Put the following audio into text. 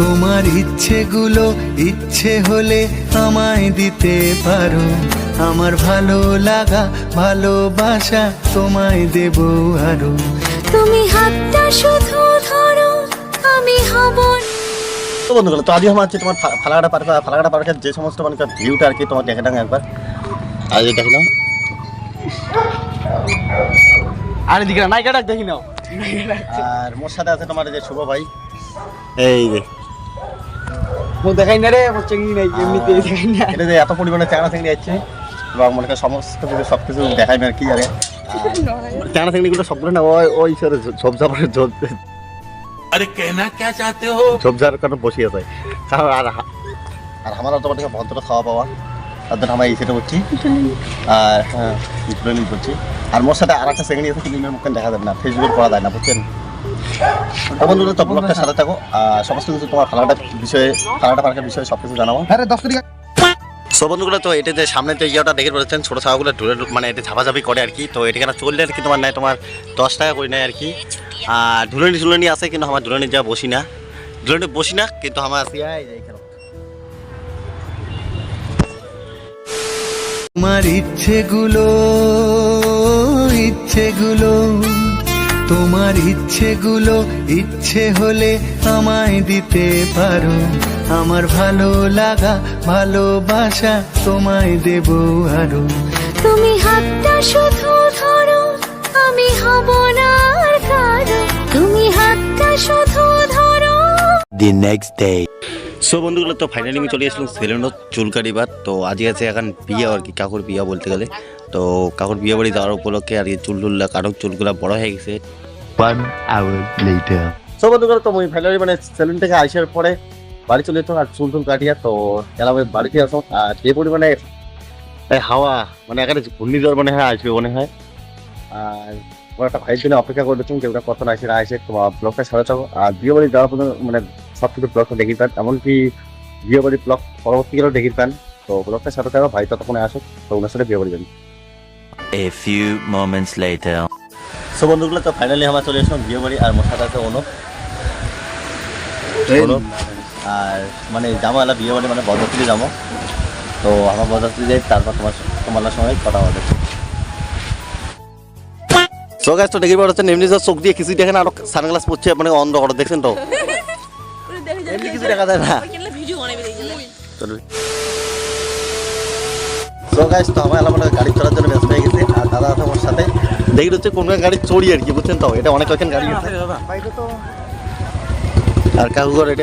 তোমার ইচ্ছেগুলো ইচ্ছে হলে আমায় দিতে পারো। আমার ভালো লাগা ভালোবাসা তোমায় দেব আরও। তুমি হাতটা শুধু ধরো আমি হব তো বন্ধুগুলো তো আজকে আমার হচ্ছে তোমার ফালাকাটা পার্ক। ফালাকাটা পার্কের যে সমস্ত মানে ভিউটা আর কি তোমার দেখে নাও একবার। আর এই দেখে নাও। আর এদিকে ডাক দেখি নাও। আর মোর সাথে আছে তোমার যে শুভ ভাই। এই যে দেখাই না রে নেই এমনিতে এত পরিমাণে এবং মনে সমস্ত কিছু সব কিছু দেখাই না কি সবগুলো না ওই আরে কারণে আর আর আমার খাওয়া তার জন্য এই করছি আর মোর সাথে আর একটা সেকেন্ড আছে কিন্তু দেখা যাবে না ফেসবুকে পড়া যায় না বুঝছেন তো বন্ধুরা তো ব্লগটার সাথে থাকো। আর সমস্ত কিছু তোমার খেলাটা বিষয়ে খেলাটা পার্কের বিষয়ে সব কিছু জানাব আরে দশ কোটি সো বন্ধুগুলো তো এটা যে সামনে যে ইয়েটা দেখে বলেছেন ছোটো ছাওয়াগুলো ঢুলে মানে এটা ঝাপাঝাপি করে আর কি। তো এটা কেন চললে আর কি তোমার নেয়? তোমার দশ টাকা করে নেয় আর কি। আর ধুলনি ঝুলনি আছে কিন্তু আমার ধুলনি যা বসি না। ধুলনি বসি না কিন্তু আমার তোমার ইচ্ছেগুলো ইচ্ছেগুলো তোমার ইচ্ছেগুলো ইচ্ছে হলে আমায় দিতে পারো। আমার ভালো লাগা ভালোবাসা তোমায় দেব আরও। তুমি হাতটা শুধু ধরো আমি হব না কারও। তুমি হাতটা শুধু ধরো। The next day. সো বন্ধুগুলো তো ফাইনালি আমি চলে আসলাম সেলেন্ডো চুল কাটিবার তো আজকে আছে এখন বিয়ে আর কি কাকুর বিয়ে বলতে গেলে। তো কাকুর বিয়ে বাড়ি যাওয়ার উপলক্ষে আর কি চুল টুল কারও চুলগুলো বড় হয়ে গেছে। One hour সো বন্ধুগুলো তো আমি ফাইনালি মানে সেলুন থেকে আসার পরে বাড়ি চলে যেত আর চুল টুল কাটিয়া তো এলাম বাড়িতে আসো। আর যে পরিমাণে হাওয়া মানে এখানে ঘূর্ণিঝড় মনে হয় আসবে মনে হয়। আর আমার একটা ভাইয়ের জন্য অপেক্ষা করে দেখুন কেউ কত না আসে না আসে তোমার ব্লগটা সারা যাব আর বিয়ে বাড়ি যাওয়ার পর্যন্ত মানে সব কিছু ব্লগটা দেখি পান এমনকি বিয়ে বাড়ি ব্লগ পরবর্তীকালেও দেখি পান। তো ব্লগটা সারা থাকো ভাই ততক্ষণে আসো তো ওনার সাথে বিয়ে বাড়ি যাবেন A few moments later. So বন্ধুগুলো তো ফাইনালি আমরা চলে এসলাম বিয়ে বাড়ি আর সাথে আছে অনুপ আর মানে যাব এলা বিয়ে বাড়ি মানে বরযাত্রী যাব তো আমার বরযাত্রী যাই তারপর তোমার তোমার সঙ্গে কথা হবে সো গাছ তো দেখি পাচ্ছেন এমনি যা চোখ দিয়ে কিছুই দেখেন আর সানগ্লাস পড়ছে মানে অন্ধ করে দেখছেন তো? এমনি কিছু দেখা যায় না। তো আমার এলাকাটা গাড়ি চলার জন্য ব্যস্ত হয়ে গেছে। আর দাদা আছে আমার সাথে। দেখি হচ্ছে কোন গাড়ি চড়ি আর কি বুঝছেন তো? এটা অনেক রকম গাড়ি আছে। আর কাকু এটা